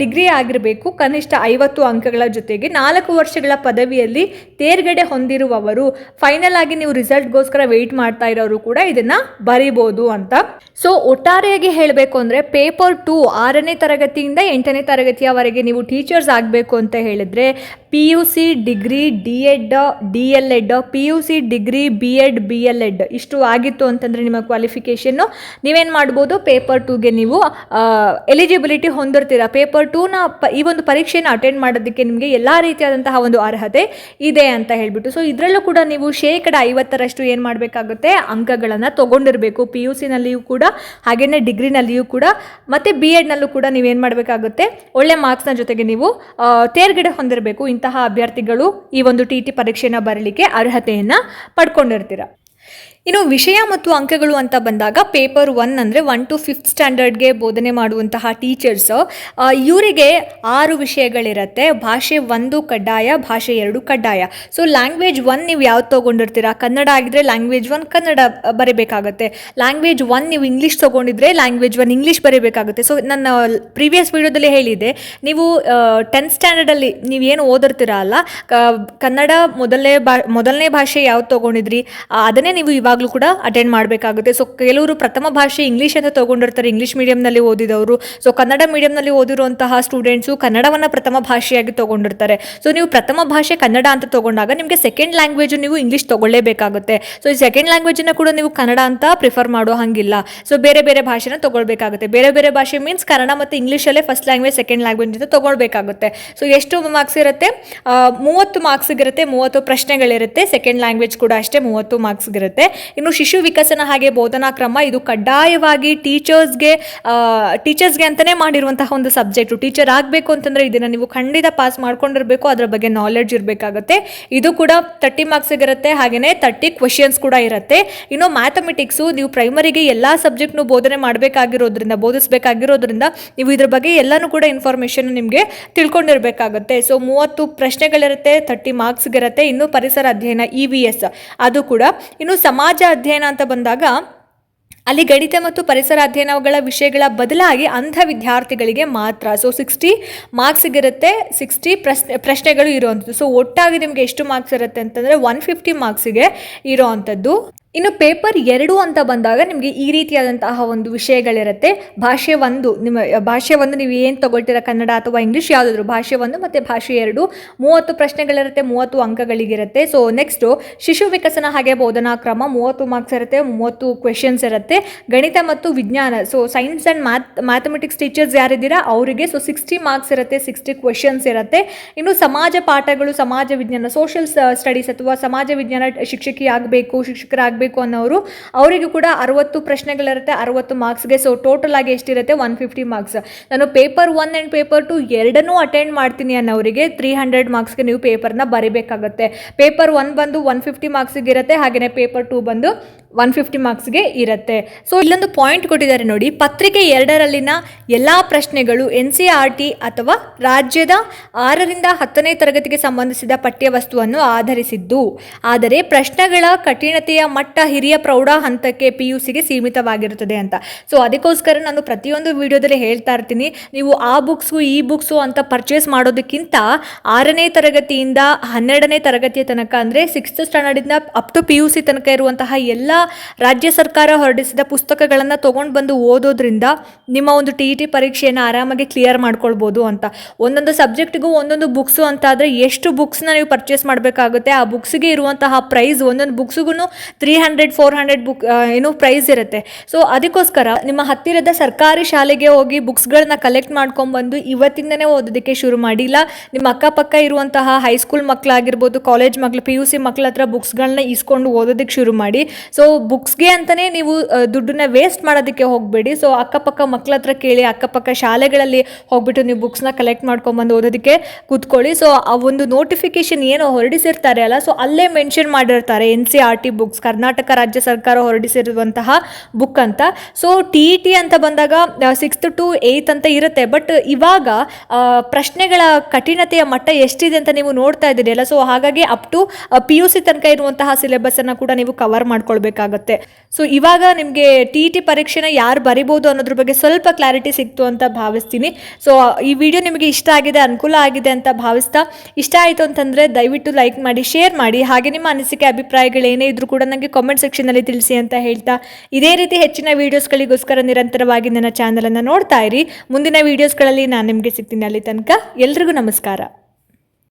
ಡಿಗ್ರಿ ಆಗಿರಬೇಕು, ಕನಿಷ್ಠ ಐವತ್ತು ಅಂಕಗಳ ಜೊತೆಗೆ ನಾಲ್ಕು ವರ್ಷಗಳ ಪದವಿಯಲ್ಲಿ ತೇರ್ಗಡೆ ಹೊಂದಿರುವವರು ಫೈನಲ್ ಆಗಿ ನೀವು ರಿಸಲ್ಟ್ಗೋಸ್ಕರ ವೆಯ್ಟ್ ಮಾಡ್ತಾ ಇರೋರು ಕೂಡ ಇದನ್ನು ಬರಿಬೋದು ಅಂತ. ಸೊ ಒಟ್ಟಾರೆಯಾಗಿ ಹೇಳಬೇಕು ಅಂದರೆ ಪೇಪರ್ ಟೂ ಆರನೇ ತರಗತಿಯಿಂದ ಎಂಟನೇ ತರಗತಿಯವರೆಗೆ ನೀವು ಟೀಚರ್ಸ್ ಆಗಬೇಕು ಅಂತ ಹೇಳಿದ್ರೆ P U C degree D Ed D L Ed P U C degree B Ed B L Ed ಇಷ್ಟು ಆಗಿತ್ತು ಅಂತಂದರೆ ನಿಮ್ಮ ಕ್ವಾಲಿಫಿಕೇಷನ್ನು ನೀವೇನು ಮಾಡ್ಬೋದು? ಪೇಪರ್ ಟೂಗೆ ನೀವು ಎಲಿಜಿಬಿಲಿಟಿ ಹೊಂದಿರ್ತೀರ. ಪೇಪರ್ ಟೂನ ಪ, ಈ ಒಂದು ಪರೀಕ್ಷೆನ ಅಟೆಂಡ್ ಮಾಡೋದಕ್ಕೆ ನಿಮಗೆ ಎಲ್ಲ ರೀತಿಯಾದಂತಹ ಒಂದು ಅರ್ಹತೆ ಇದೆ ಅಂತ ಹೇಳಿಬಿಟ್ಟು. ಸೊ ಇದರಲ್ಲೂ ಕೂಡ ನೀವು ಶೇಕಡ ಐವತ್ತರಷ್ಟು ಏನು ಮಾಡಬೇಕಾಗುತ್ತೆ? ಅಂಕಗಳನ್ನು ತೊಗೊಂಡಿರಬೇಕು. ಪಿ ಯು ಸಿನಲ್ಲಿಯೂ ಕೂಡ ಹಾಗೆಯೇ ಡಿಗ್ರಿನಲ್ಲಿಯೂ ಕೂಡ, ಮತ್ತು ಬಿ ಎಡ್ನಲ್ಲೂ ಕೂಡ ನೀವೇನು ಮಾಡಬೇಕಾಗುತ್ತೆ? ಒಳ್ಳೆ ಮಾರ್ಕ್ಸ್ನ ಜೊತೆಗೆ ನೀವು ತೇರ್ಗಡೆ ಹೊಂದಿರಬೇಕು ಇಂತಹ ಅಭ್ಯರ್ಥಿಗಳು ಈ ಒಂದು ಟಿ ಟಿ ಪರೀಕ್ಷೆನ ಬರಲಿಕ್ಕೆ ಅರ್ಹತೆಯನ್ನು ಪಡ್ಕೊಂಡಿರ್ತೀರ. ಇನ್ನು ವಿಷಯ ಮತ್ತು ಅಂಕಗಳು ಅಂತ ಬಂದಾಗ ಪೇಪರ್ ಒನ್ ಅಂದರೆ ಒನ್ ಟು ಫಿಫ್ತ್ ಸ್ಟ್ಯಾಂಡರ್ಡ್ಗೆ ಬೋಧನೆ ಮಾಡುವಂತಹ ಟೀಚರ್ಸ್ ಇವರಿಗೆ ಆರು ವಿಷಯಗಳಿರುತ್ತೆ. ಭಾಷೆ ಒಂದು ಕಡ್ಡಾಯ, ಭಾಷೆ ಎರಡು ಕಡ್ಡಾಯ. ಸೊ ಲ್ಯಾಂಗ್ವೇಜ್ ಒನ್ ನೀವು ಯಾವ್ದು ತೊಗೊಂಡಿರ್ತೀರಾ? ಕನ್ನಡ ಆಗಿದ್ರೆ ಲ್ಯಾಂಗ್ವೇಜ್ ಒನ್ ಕನ್ನಡ ಬರೀಬೇಕಾಗುತ್ತೆ. ಲ್ಯಾಂಗ್ವೇಜ್ ಒನ್ ನೀವು ಇಂಗ್ಲೀಷ್ ತೊಗೊಂಡಿದ್ರೆ ಲ್ಯಾಂಗ್ವೇಜ್ ಒನ್ ಇಂಗ್ಲೀಷ್ ಬರೀಬೇಕಾಗುತ್ತೆ. ಸೊ ನನ್ನ ಪ್ರೀವಿಯಸ್ ವಿಡಿಯೋದಲ್ಲಿ ಹೇಳಿದೆ ನೀವು ಟೆಂತ್ ಸ್ಟ್ಯಾಂಡರ್ಡಲ್ಲಿ ನೀವು ಏನು ಓದಿರ್ತೀರಾ ಅಲ್ಲ ಕನ್ನಡ ಮೊದಲನೇ ಬಾ, ಮೊದಲನೇ ಭಾಷೆ ಯಾವ್ದು ತೊಗೊಂಡಿದ್ರಿ, ಅದನ್ನೇ ನೀವು ಇವಾಗಲೂ ಕೂಡ ಅಟೆಂಡ್ ಮಾಡಬೇಕಾಗುತ್ತೆ. ಸೊ ಕೆಲವರು ಪ್ರಥಮ ಭಾಷೆ ಇಂಗ್ಲೀಷ್ ಅಂತ ತೊಗೊಂಡಿರ್ತಾರೆ. ಇಂಗ್ಲೀಷ್ ಮೀಡಿಯಂನಲ್ಲಿ ಓದಿದವರು. ಸೊ ಕನ್ನಡ ಮೀಡಿಯಂನಲ್ಲಿ ಓದಿರುವಂತಹ ಸ್ಟೂಡೆಂಟ್ಸು ಕನ್ನಡವನ್ನು ಪ್ರಥಮ ಭಾಷೆಯಾಗಿ ತೊಗೊಂಡಿರ್ತಾರೆ. ಸೊ ನೀವು ಪ್ರಥಮ ಭಾಷೆ ಕನ್ನಡ ಅಂತ ತೊಗೊಂಡಾಗ ನಿಮಗೆ ಸೆಕೆಂಡ್ ಲ್ಯಾಂಗ್ವೇಜು ನೀವು ಇಂಗ್ಲೀಷ್ ತೊಗೊಳ್ಳೇಬೇಕಾಗುತ್ತೆ. ಸೊ ಈ ಸೆಕೆಂಡ್ ಲ್ಯಾಂಗ್ವೇಜನ್ನು ಕೂಡ ನೀವು ಕನ್ನಡ ಅಂತ ಪ್ರಿಫರ್ ಮಾಡೋ ಹಾಗಿಲ್ಲ. ಸೊ ಬೇರೆ ಬೇರೆ ಭಾಷೆನ ತೊಗೊಳ್ಬೇಕಾಗುತ್ತೆ. ಬೇರೆ ಬೇರೆ ಭಾಷೆ ಮೀನ್ಸ್ ಕನ್ನಡ ಮತ್ತು ಇಂಗ್ಲೀಷಲ್ಲೇ ಫಸ್ಟ್ ಲ್ಯಾಂಗ್ವೇಜ್ ಸೆಕೆಂಡ್ ಲ್ಯಾಂಗ್ವೇಜ್ ಅಂತ ತೊಗೊಳ್ಬೇಕಾಗುತ್ತೆ. ಸೊ ಎಷ್ಟು ಮಾರ್ಕ್ಸ್ ಇರುತ್ತೆ? ಮೂವತ್ತು ಮೂವತ್ತು ಮಾರ್ಕ್ಸ್ಗಿರುತ್ತೆ ಮೂವತ್ತು ಪ್ರಶ್ನೆಗಳಿರುತ್ತೆ. ಸೆಕೆಂಡ್ ಲ್ಯಾಂಗ್ವೇಜ್ ಕೂಡ ಅಷ್ಟೇ ಮೂವತ್ತು ಮಾರ್ಕ್ಸ್ಗಿರುತ್ತೆ ಇನ್ನು ಶಿಶು ವಿಕಸನ ಹಾಗೆ ಬೋಧನಾ ಕ್ರಮ ಇದು ಕಡ್ಡಾಯವಾಗಿ ಟೀಚರ್ಸ್ಗೆ ಟೀಚರ್ಸ್ಗೆ ಅಂತಲೇ ಮಾಡಿರುವಂತಹ ಒಂದು ಸಬ್ಜೆಕ್ಟು ಟೀಚರ್ ಆಗಬೇಕು ಅಂತಂದರೆ ಇದನ್ನು ನೀವು ಖಂಡಿತ ಪಾಸ್ ಮಾಡ್ಕೊಂಡಿರಬೇಕು, ಅದರ ಬಗ್ಗೆ ನಾಲೆಡ್ಜ್ ಇರಬೇಕಾಗತ್ತೆ. ಇದು ಕೂಡ ತರ್ಟಿ ಮಾರ್ಕ್ಸಿಗಿರುತ್ತೆ ಹಾಗೆಯೇ ತರ್ಟಿ ಕ್ವಶನ್ಸ್ ಕೂಡ ಇರುತ್ತೆ. ಇನ್ನು ಮ್ಯಾಥಮೆಟಿಕ್ಸು ನೀವು ಪ್ರೈಮರಿಗೆ ಎಲ್ಲ ಸಬ್ಜೆಕ್ಟ್ನು ಬೋಧನೆ ಮಾಡಬೇಕಾಗಿರೋದ್ರಿಂದ, ಬೋಧಿಸಬೇಕಾಗಿರೋದ್ರಿಂದ ನೀವು ಇದ್ರ ಬಗ್ಗೆ ಎಲ್ಲನೂ ಕೂಡ ಇನ್ಫಾರ್ಮೇಷನ್ ನಿಮಗೆ ತಿಳ್ಕೊಂಡಿರಬೇಕಾಗುತ್ತೆ. ಸೊ ಮೂವತ್ತು ಪ್ರಶ್ನೆಗಳಿರುತ್ತೆ ತರ್ಟಿ ಮಾರ್ಕ್ಸ್ಗಿರುತ್ತೆ ಇನ್ನು ಪರಿಸರ ಅಧ್ಯಯನ ಇ ವಿ ಎಸ್ ಅದು ಕೂಡ. ಇನ್ನು ಸಮಾಜ ಅಧ್ಯಯನ ಅಂತ ಬಂದಾಗ ಅಲ್ಲಿ ಗಣಿತ ಮತ್ತು ಪರಿಸರ ಅಧ್ಯಯನಗಳ ವಿಷಯಗಳ ಬದಲಾಗಿ ಅಂಧ ವಿದ್ಯಾರ್ಥಿಗಳಿಗೆ ಮಾತ್ರ. ಸೊ ಸಿಕ್ಸ್ಟಿ ಮಾರ್ಕ್ಸಿಗಿರುತ್ತೆ ಸಿಕ್ಸ್ಟಿ ಪ್ರಶ್ನೆ, ಪ್ರಶ್ನೆಗಳು ಇರೋವಂಥದ್ದು. ಸೊ ಒಟ್ಟಾಗಿ ನಿಮಗೆ ಎಷ್ಟು ಮಾರ್ಕ್ಸ್ ಇರುತ್ತೆ ಅಂತಂದರೆ ಒನ್ ಫಿಫ್ಟಿ ಮಾರ್ಕ್ಸಿಗೆ ಇರೋವಂಥದ್ದು. ಇನ್ನು ಪೇಪರ್ ಎರಡು ಅಂತ ಬಂದಾಗ ನಿಮಗೆ ಈ ರೀತಿಯಾದಂತಹ ಒಂದು ವಿಷಯಗಳಿರುತ್ತೆ. ಭಾಷೆ ಒಂದು, ನಿಮ್ಮ, ಭಾಷೆ ಒಂದು ನೀವು ಏನು ತಗೊಳ್ತೀರಾ? ಕನ್ನಡ ಅಥವಾ ಇಂಗ್ಲೀಷ್ ಯಾವುದಾದ್ರು ಭಾಷೆ ಒಂದು ಮತ್ತು ಭಾಷೆ ಎರಡು. ಮೂವತ್ತು ಪ್ರಶ್ನೆಗಳಿರುತ್ತೆ, ಮೂವತ್ತು ಅಂಕಗಳಿಗಿರುತ್ತೆ. ಸೊ ನೆಕ್ಸ್ಟು ಶಿಶು ವಿಕಸನ ಹಾಗೆ ಬೋಧನಾ ಕ್ರಮ, ಮೂವತ್ತು ಮಾರ್ಕ್ಸ್ ಇರುತ್ತೆ, ಮೂವತ್ತು ಕ್ವೆಶನ್ಸ್ ಇರುತ್ತೆ. ಗಣಿತ ಮತ್ತು ವಿಜ್ಞಾನ so science and math mathematics teachers ಯಾರಿದ್ದೀರಾ? ಅವರಿಗೆ ಸೊ ಸಿಕ್ಸ್ಟಿ ಮಾರ್ಕ್ಸ್ ಇರುತ್ತೆ ಸಿಕ್ಸ್ಟಿ ಕ್ವೆಶನ್ಸ್ ಇರುತ್ತೆ. ಇನ್ನು ಸಮಾಜ ಪಾಠಗಳು, ಸಮಾಜ ವಿಜ್ಞಾನ ಸೋಷಿಯಲ್ ಸ್ಟಡೀಸ್ ಅಥವಾ ಸಮಾಜ ವಿಜ್ಞಾನ ಶಿಕ್ಷಕಿ ಆಗಬೇಕು ಶಿಕ್ಷಕರಾಗಬೇಕು ಅನ್ನೋರು, ಅವರಿಗೂ ಕೂಡ ಅರವತ್ತು ಪ್ರಶ್ನೆಗಳಿರುತ್ತೆ ಅರವತ್ತು ಮಾರ್ಕ್ಸ್ಗೆ. ಸೊ ಟೋಟಲ್ ಆಗಿ ಎಷ್ಟಿರುತ್ತೆ? One fifty marks. ನಾನು paper one and paper two ಎರಡನ್ನೂ ಅಟೆಂಡ್ ಮಾಡ್ತೀನಿ ಅನ್ನೋರಿಗೆ ತ್ರೀ ಹಂಡ್ರೆಡ್ ಮಾರ್ಕ್ಸ್ಗೆ ನೀವು ಪೇಪರ್ನ ಬರಿಬೇಕಾಗುತ್ತೆ. ಪೇಪರ್ ಒನ್ ಬಂದು ಒನ್ ಫಿಫ್ಟಿ ಮಾರ್ಕ್ಸಿಗೆ ಇರುತ್ತೆ ಹಾಗೆಯೇ ಪೇಪರ್ ಟು ಬಂದು ಒನ್ ಫಿಫ್ಟಿ ಮಾರ್ಕ್ಸ್ಗೆ ಇರುತ್ತೆ. ಸೊ ಇಲ್ಲೊಂದು ಪಾಯಿಂಟ್ ಕೊಟ್ಟಿದ್ದಾರೆ ನೋಡಿ. ಪತ್ರಿಕೆ ಎರಡರಲ್ಲಿನ ಎಲ್ಲ ಪ್ರಶ್ನೆಗಳು ಎನ್ ಸಿ ಆರ್ ಟಿ ಅಥವಾ ರಾಜ್ಯದ ಆರರಿಂದ ಹತ್ತನೇ ತರಗತಿಗೆ ಸಂಬಂಧಿಸಿದ ಪಠ್ಯವಸ್ತುವನ್ನು ಆಧರಿಸಿದ್ದು. ಆದರೆ, ಪ್ರಶ್ನೆಗಳ ಕಠಿಣತೆಯ ಮಟ್ಟ ಹಿರಿಯ ಪ್ರೌಢ ಹಂತಕ್ಕೆ ಪಿ ಯು ಸಿಗೆ ಸೀಮಿತವಾಗಿರುತ್ತದೆ ಅಂತ. ಸೊ ಅದಕ್ಕೋಸ್ಕರ ನಾನು ಪ್ರತಿಯೊಂದು ವಿಡಿಯೋದಲ್ಲಿ ಹೇಳ್ತಾ ಇರ್ತೀನಿ. ನೀವು ಆ ಬುಕ್ಸು ಈ ಬುಕ್ಸು ಅಂತ ಪರ್ಚೇಸ್ ಮಾಡೋದಕ್ಕಿಂತ ಆರನೇ ತರಗತಿಯಿಂದ ಹನ್ನೆರಡನೇ ತರಗತಿಯ ತನಕ ಅಂದರೆ sixth ಸ್ಟ್ಯಾಂಡರ್ಡಿಂದ up to P U C ತನಕ ಇರುವಂತಹ ಎಲ್ಲ ರಾಜ್ಯ ಸರ್ಕಾರ ಹೊರಡಿಸಿದ ಪುಸ್ತಕಗಳನ್ನು ತೊಗೊಂಡು ಬಂದು ಓದೋದ್ರಿಂದ ನಿಮ್ಮ ಒಂದು ಟಿ ಇ ಟಿ ಪರೀಕ್ಷೆಯನ್ನು ಆರಾಮಾಗಿ ಕ್ಲಿಯರ್ ಮಾಡ್ಕೊಳ್ಬೋದು ಅಂತ. ಒಂದೊಂದು ಸಬ್ಜೆಕ್ಟಿಗೂ ಒಂದೊಂದು ಬುಕ್ಸು ಅಂತ ಆದರೆ ಎಷ್ಟು ಬುಕ್ಸ್ನ ನೀವು ಪರ್ಚೇಸ್ ಮಾಡಬೇಕಾಗುತ್ತೆ, ಆ ಬುಕ್ಸ್ಗೆ ಇರುವಂತಹ ಪ್ರೈಸ್ ಒಂದೊಂದು ಬುಕ್ಸ್ಗೂ three hundred four hundred book ಏನು ಪ್ರೈಸ್ ಇರುತ್ತೆ. ಸೊ ಅದಕ್ಕೋಸ್ಕರ ನಿಮ್ಮ ಹತ್ತಿರದ ಸರ್ಕಾರಿ ಶಾಲೆಗೆ ಹೋಗಿ ಬುಕ್ಸ್ಗಳನ್ನ ಕಲೆಕ್ಟ್ ಮಾಡ್ಕೊಂಡ್ಬಂದು ಇವತ್ತಿಂದನೇ ಓದೋದಕ್ಕೆ ಶುರು ಮಾಡಿಲ್ಲ ನಿಮ್ಮ ಅಕ್ಕಪಕ್ಕ ಇರುವಂತಹ ಹೈಸ್ಕೂಲ್ ಮಕ್ಕಳಾಗಿರ್ಬೋದು ಕಾಲೇಜ್ ಮಕ್ಕಳು ಪಿ ಯು ಸಿ ಮಕ್ಕಳ ಹತ್ರ ಬುಕ್ಸ್ಗಳನ್ನ ಇಸ್ಕೊಂಡು ಓದೋದಕ್ಕೆ ಶುರು ಮಾಡಿ. ಸೊ ಬುಕ್ಸ್ಗೆ ಅಂತಲೇ ನೀವು ದುಡ್ಡನ್ನ ವೇಸ್ಟ್ ಮಾಡೋದಕ್ಕೆ ಹೋಗಬೇಡಿ. ಸೊ ಅಕ್ಕಪಕ್ಕ ಮಕ್ಕಳ ಹತ್ರ ಕೇಳಿ, ಅಕ್ಕಪಕ್ಕ ಶಾಲೆಗಳಲ್ಲಿ ಹೋಗ್ಬಿಟ್ಟು ನೀವು ಬುಕ್ಸ್ನ ಕಲೆಕ್ಟ್ ಮಾಡ್ಕೊಂಬಂದು ಓದೋದಕ್ಕೆ ಕೂತ್ಕೊಳ್ಳಿ. ಸೊ ಆ ಒಂದು ನೋಟಿಫಿಕೇಶನ್ ಏನೋ ಹೊರಡಿಸಿರ್ತಾರೆ ಅಲ್ಲ ಸೊ ಅಲ್ಲೇ ಮೆನ್ಷನ್ ಮಾಡಿರ್ತಾರೆ N C R T books Karnataka ರಾಜ್ಯ ಸರ್ಕಾರ ಹೊರಡಿಸಿರುವಂತಹ ಬುಕ್ ಅಂತ. ಸೊ ಟಿ ಇ ಟಿ ಅಂತ ಬಂದಾಗ ಸಿಕ್ಸ್ತ್ ಟು ಏಯ್ತ್ ಅಂತ ಇರುತ್ತೆ. ಬಟ್ ಇವಾಗ ಪ್ರಶ್ನೆಗಳ ಕಠಿಣತೆಯ ಮಟ್ಟ ಎಷ್ಟಿದೆ ಅಂತ ನೀವು ನೋಡ್ತಾ ಇದ್ದೀರಿ ಅಲ್ಲ? ಸೊ ಹಾಗಾಗಿ up to P U C ತನಕ ಇರುವಂತಹ ಸಿಲೆಬಸ್ಸನ್ನು ಕೂಡ ನೀವು ಕವರ್ ಮಾಡ್ಕೊಳ್ಬೇಕಾಗತ್ತೆ ಸೊ ಇವಾಗ ನಿಮಗೆ ಟಿ ಇ ಟಿ ಪರೀಕ್ಷೆನ ಯಾರು ಬರಿಬೋದು ಅನ್ನೋದ್ರ ಬಗ್ಗೆ ಸ್ವಲ್ಪ ಕ್ಲಾರಿಟಿ ಸಿಕ್ತು ಅಂತ ಭಾವಿಸ್ತೀನಿ. ಸೊ ಈ ವಿಡಿಯೋ ನಿಮಗೆ ಇಷ್ಟ ಆಗಿದೆ, ಅನುಕೂಲ ಆಗಿದೆ ಅಂತ ಭಾವಿಸ್ತಾ, ಇಷ್ಟ ಆಯಿತು ಅಂತಂದರೆ ದಯವಿಟ್ಟು ಲೈಕ್ ಮಾಡಿ ಶೇರ್ ಮಾಡಿ. ಹಾಗೆ ನಿಮ್ಮ ಅನಿಸಿಕೆ, ಅಭಿಪ್ರಾಯಗಳು ಏನೇ ಇದ್ರೂ ಕೂಡ ನನಗೆ ಕಾಮೆಂಟ್ ಸೆಕ್ಷನಲ್ಲಿ ತಿಳಿಸಿ ಅಂತ ಹೇಳ್ತಾ, ಇದೇ ರೀತಿ ಹೆಚ್ಚಿನ ವೀಡಿಯೋಸ್ಗಳಿಗೋಸ್ಕರ ನಿರಂತರವಾಗಿ ನನ್ನ ಚಾನಲನ್ನು ನೋಡ್ತಾ ಇರಿ. ಮುಂದಿನ ವೀಡಿಯೋಸ್ಗಳಲ್ಲಿ ನಾನು ನಿಮಗೆ ಸಿಗ್ತೀನಿ ಅಲ್ಲಿ ತನಕ. ಎಲ್ರಿಗೂ ನಮಸ್ಕಾರ.